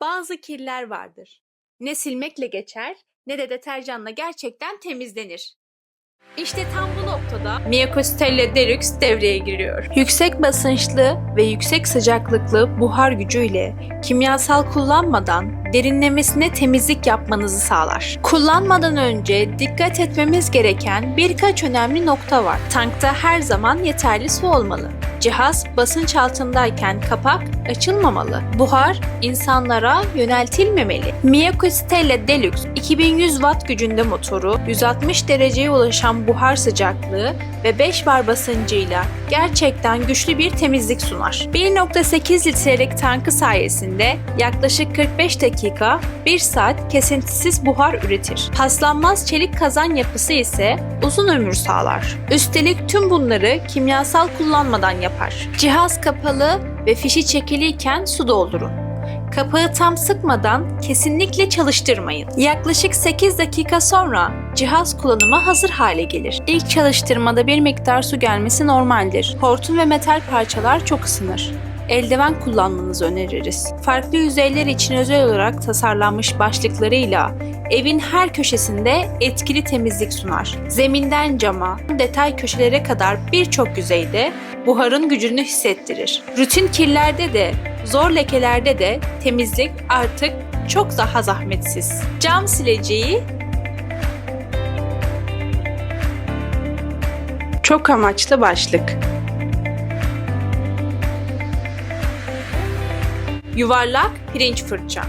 Bazı kirler vardır. Ne silmekle geçer ne de deterjanla gerçekten temizlenir. İşte tam bu noktada Miacostella Deluxe devreye giriyor. Yüksek basınçlı ve yüksek sıcaklıklı buhar gücüyle kimyasal kullanmadan derinlemesine temizlik yapmanızı sağlar. Kullanmadan önce dikkat etmemiz gereken birkaç önemli nokta var. Tankta her zaman yeterli su olmalı. Cihaz basınç altındayken kapak açılmamalı. Buhar insanlara yöneltilmemeli. Miacostella Deluxe 2100 watt gücünde motoru, 160 dereceye ulaşan buhar sıcaklığı ve 5 bar basıncıyla gerçekten güçlü bir temizlik sunar. 1.8 litrelik tankı sayesinde yaklaşık 45 dakika 1 saat kesintisiz buhar üretir. Paslanmaz çelik kazan yapısı ise uzun ömür sağlar. Üstelik tüm bunları kimyasal kullanmadan yapar. Cihaz kapalı ve fişi çekiliyken su doldurun. Kapağı tam sıkmadan kesinlikle çalıştırmayın. Yaklaşık 8 dakika sonra cihaz kullanıma hazır hale gelir. İlk çalıştırmada bir miktar su gelmesi normaldir. Hortum ve metal parçalar çok ısınır. Eldiven kullanmanızı öneririz. Farklı yüzeyler için özel olarak tasarlanmış başlıklarıyla evin her köşesinde etkili temizlik sunar. Zeminden cama, detay köşelere kadar birçok yüzeyde buharın gücünü hissettirir. Rutin kirlerde de, zor lekelerde de temizlik artık çok daha zahmetsiz. Cam sileceği Çok amaçlı başlık. yuvarlak pirinç fırça.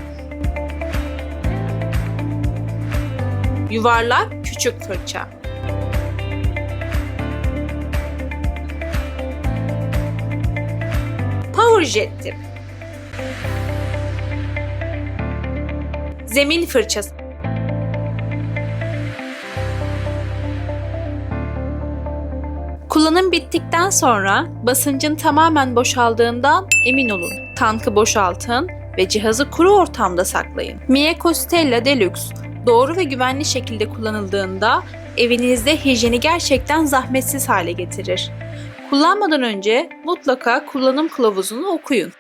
Yuvarlak küçük fırça. Power Jet. Zemin fırçası. Kullanım bittikten sonra basıncın tamamen boşaldığından emin olun. Tankı boşaltın ve cihazı kuru ortamda saklayın. Mie Costella Deluxe doğru ve güvenli şekilde kullanıldığında evinizde hijyeni gerçekten zahmetsiz hale getirir. Kullanmadan önce mutlaka kullanım kılavuzunu okuyun.